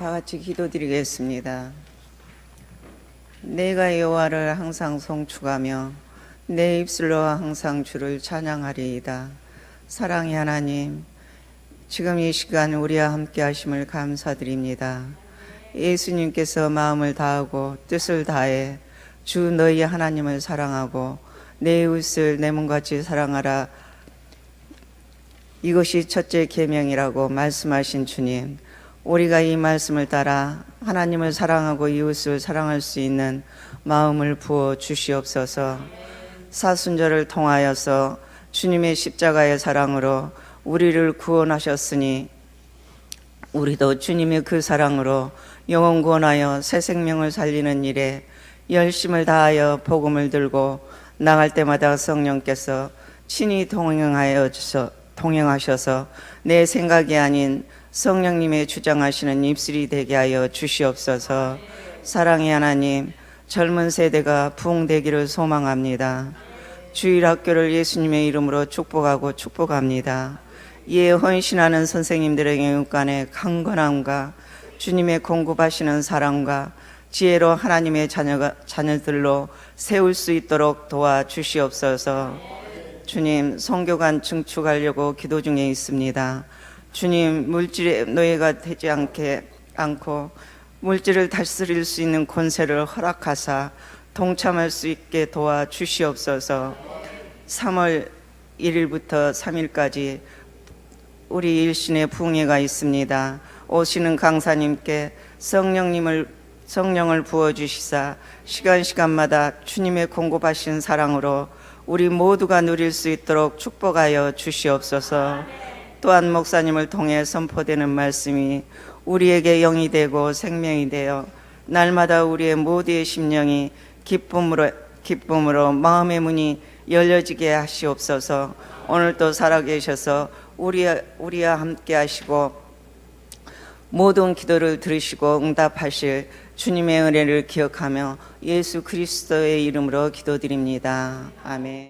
다 같이 기도드리겠습니다. 내가 여호와를 항상 송축하며 내 입술로 항상 주를 찬양하리이다. 사랑의 하나님, 지금 이 시간 우리와 함께 하심을 감사드립니다. 예수님께서 마음을 다하고 뜻을 다해 주 너희 하나님을 사랑하고 내 이웃을 내 몸같이 사랑하라. 이것이 첫째 계명이라고 말씀하신 주님. 우리가 이 말씀을 따라 하나님을 사랑하고 이웃을 사랑할 수 있는 마음을 부어 주시옵소서. 사순절을 통하여서 주님의 십자가의 사랑으로 우리를 구원하셨으니 우리도 주님의 그 사랑으로 영원 구원하여 새 생명을 살리는 일에 열심을 다하여 복음을 들고 나갈 때마다 성령께서 친히 동행하여 주셔 동행하셔서 내 생각이 아닌 성령님의 주장하시는 입술이 되게 하여 주시옵소서. 사랑의 하나님, 젊은 세대가 부흥되기를 소망합니다. 주일 학교를 예수님의 이름으로 축복하고 축복합니다. 이에 헌신하는 선생님들에게 육간의 강건함과 주님의 공급하시는 사랑과 지혜로 하나님의 자녀가, 자녀들로 세울 수 있도록 도와 주시옵소서. 주님, 성교관 증축하려고 기도 중에 있습니다. 주님, 물질의 노예가 되지 않게 않고 물질을 다스릴 수 있는 권세를 허락하사 동참할 수 있게 도와 주시옵소서. 3월 1일부터 3일까지 우리 일신의 부흥회가 있습니다. 오시는 강사님께 성령님을 성령을 부어 주시사 시간 시간마다 주님의 공급하신 사랑으로 우리 모두가 누릴 수 있도록 축복하여 주시옵소서. 또한 목사님을 통해 선포되는 말씀이 우리에게 영이 되고 생명이 되어 날마다 우리의 모두의 심령이 기쁨으로 기쁨으로 마음의 문이 열려지게 하시옵소서. 오늘도 살아계셔서 우리 우리와 함께 하시고 모든 기도를 들으시고 응답하실 주님의 은혜를 기억하며 예수 그리스도의 이름으로 기도드립니다. 아멘.